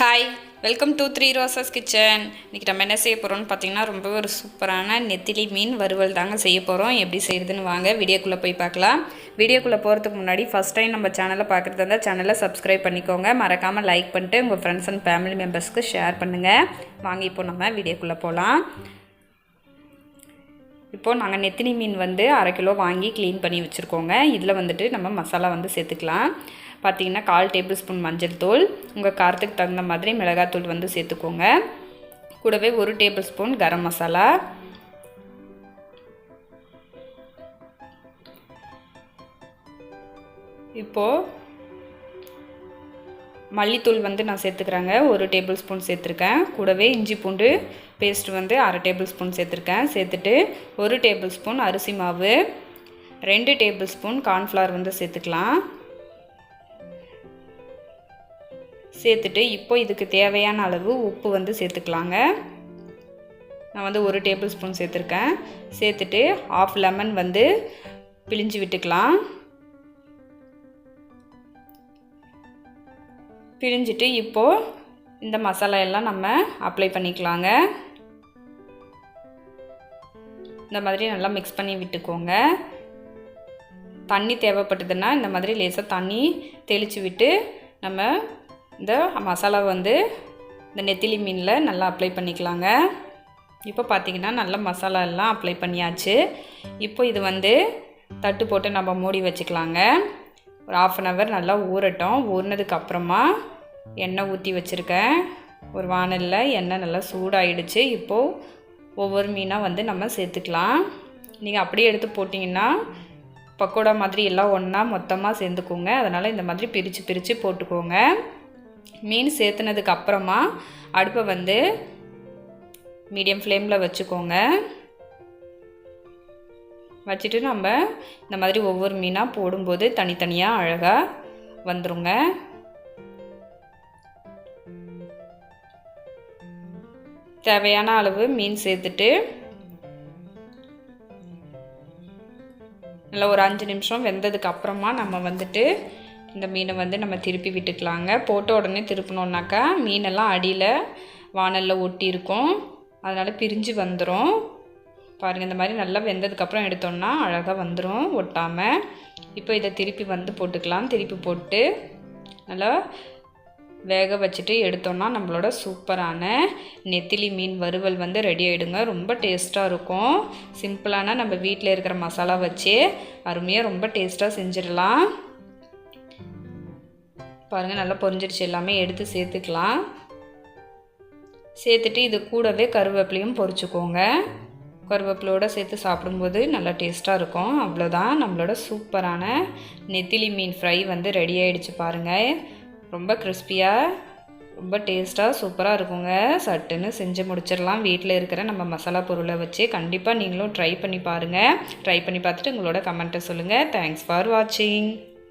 Hi welcome to three roses kitchen இன்றைக்கி நம்ம என்ன செய்ய போகிறோம்னு பார்த்தீங்கன்னா ரொம்ப ஒரு சூப்பரான நெத்திலி மீன் வறுவல் தாங்க செய்ய போகிறோம் எப்படி செய்யுதுன்னு வாங்க வீடியோக்குள்ளே போய் பார்க்கலாம். வீடியோக்குள்ளே போகிறதுக்கு முன்னாடி ஃபஸ்ட் டைம் நம்ம சேனலை பார்க்குறதா இருந்தால் சேனலை சப்ஸ்கிரைப் பண்ணிக்கோங்க. மறக்காமல் லைக் பண்ணிட்டு உங்கள் ஃப்ரெண்ட்ஸ் அண்ட் ஃபேமிலி மெம்பர்ஸ்க்கு ஷேர் பண்ணுங்கள் வாங்க இப்போ நம்ம வீடியோக்குள்ளே போகலாம் இப்போது நாங்கள் நெத்திலி மீன் வந்து அரை கிலோ வாங்கி க்ளீன் பண்ணி வச்சுருக்கோங்க. இதில் வந்துட்டு நம்ம மசாலா வந்து சேர்த்துக்கலாம். பார்த்தீங்கன்னா கால் டேபிள் ஸ்பூன் மஞ்சள் தூள் உங்கள் காரத்துக்கு தகுந்த மாதிரி மிளகாத்தூள் வந்து சேர்த்துக்கோங்க. கூடவே ஒரு டேபிள் ஸ்பூன் கரம் மசாலா. இப்போது மல்லித்தூள் வந்து நான் சேர்த்துக்கிறேங்க ஒரு டேபிள் ஸ்பூன் சேர்த்துருக்கேன். கூடவே இஞ்சி பூண்டு பேஸ்ட் வந்து அரை டேபிள் ஸ்பூன் சேர்த்துருக்கேன். சேர்த்துட்டு ஒரு டேபிள் ஸ்பூன் அரிசி மாவு ரெண்டு டேபிள் ஸ்பூன் கார்ன்ஃப்ளவர் வந்து சேர்த்துக்கலாம். சேர்த்துட்டு இப்போ இதுக்கு தேவையான அளவு உப்பு வந்து சேர்த்துக்கலாங்க. நான் வந்து ஒரு டேபிள் ஸ்பூன் சேர்த்துருக்கேன். சேர்த்துட்டு ஆஃப் லெமன் வந்து பிழிஞ்சு விட்டுக்கலாம். பிழிஞ்சிட்டு இப்போது இந்த மசாலா எல்லாம் நம்ம அப்ளை பண்ணிக்கலாங்க. இந்த மாதிரி நல்லா மிக்ஸ் பண்ணி விட்டுக்கோங்க. தண்ணி தேவைப்பட்டதுன்னா இந்த மாதிரி லேசாக தண்ணி தெளித்து விட்டு நம்ம இந்த மசாலா வந்து இந்த நெத்திலி மீனில் நல்லா அப்ளை பண்ணிக்கலாங்க. இப்போ பார்த்திங்கன்னா நல்லா மசாலா எல்லாம் அப்ளை பண்ணியாச்சு. இப்போ இது வந்து தட்டு போட்டு நம்ம மூடி வச்சுக்கலாங்க. ஒரு ஆஃப் அன் ஹவர் நல்லா ஊறட்டும். ஊறினதுக்கப்புறமா எண்ணெய் ஊற்றி வச்சுருக்கேன். ஒரு வானலில் எண்ணெய் நல்லா சூடாயிடுச்சு. இப்போது ஒவ்வொரு மீனாக வந்து நம்ம சேர்த்துக்கலாம். நீங்கள் அப்படியே எடுத்து போட்டிங்கன்னா பக்கோடா மாதிரி எல்லாம் ஒன்றா மொத்தமாக சேர்ந்துக்கோங்க. அதனால் இந்த மாதிரி பிரித்து பிரித்து போட்டுக்கோங்க. மீன் சேர்த்துனதுக்கு அப்புறமா அடுப்பை வந்து மீடியம் ஃப்ளேமில் வச்சுக்கோங்க. வச்சுட்டு நம்ம இந்த மாதிரி ஒவ்வொரு மீனாக போடும்போது தனித்தனியாக அழகாக வந்துருங்க. தேவையான அளவு மீன் சேர்த்துட்டு நல்லா ஒரு அஞ்சு நிமிஷம் வெந்ததுக்கு அப்புறமா நம்ம வந்துட்டு இந்த மீனை வந்து நம்ம திருப்பி விட்டுக்கலாங்க. போட்ட உடனே திருப்பினோன்னாக்கா மீனெல்லாம் அடியில் வானலில் ஒட்டி இருக்கும் அதனால் பிரிஞ்சு வந்துடும் பாருங்கள் இந்த மாதிரி நல்லா வெந்ததுக்கப்புறம் எடுத்தோம்னா அழகாக வந்துடும் ஒட்டாமல் இப்போ இதை திருப்பி வந்து போட்டுக்கலாம். திருப்பி போட்டு நல்லா வேக வச்சுட்டு எடுத்தோம்னா நம்மளோட சூப்பரான நெத்திலி மீன் வறுவல் வந்து ரெடி ஆகிடுங்க ரொம்ப டேஸ்ட்டாக இருக்கும். சிம்பிளான நம்ம வீட்டில் இருக்கிற மசாலா வச்சு அருமையாக ரொம்ப டேஸ்ட்டாக செஞ்சிடலாம். பாருங்கள் நல்லா பொரிஞ்சிடுச்சு. எல்லாமே எடுத்து சேர்த்துக்கலாம். சேர்த்துட்டு இது கூடவே கருவேப்பிலையும் பொரிச்சுக்கோங்க. கருவேப்பிலோடு சேர்த்து சாப்பிடும்போது நல்லா டேஸ்ட்டாக இருக்கும். அவ்வளோதான் நம்மளோட சூப்பரான நெத்திலி மீன் ஃப்ரை வந்து ரெடி ஆகிடுச்சு பாருங்கள் ரொம்ப கிறிஸ்பியாக ரொம்ப டேஸ்ட்டாக சூப்பராக இருக்குங்க. சட்டுன்னு செஞ்சு முடிச்சிடலாம். வீட்டில் இருக்கிற நம்ம மசாலா பொருளை வச்சு கண்டிப்பாக நீங்களும் ட்ரை பண்ணி பாருங்கள் ட்ரை பண்ணி பார்த்துட்டு உங்களோட கமெண்ட்டை சொல்லுங்கள் தேங்க்ஸ் ஃபார் வாட்சிங்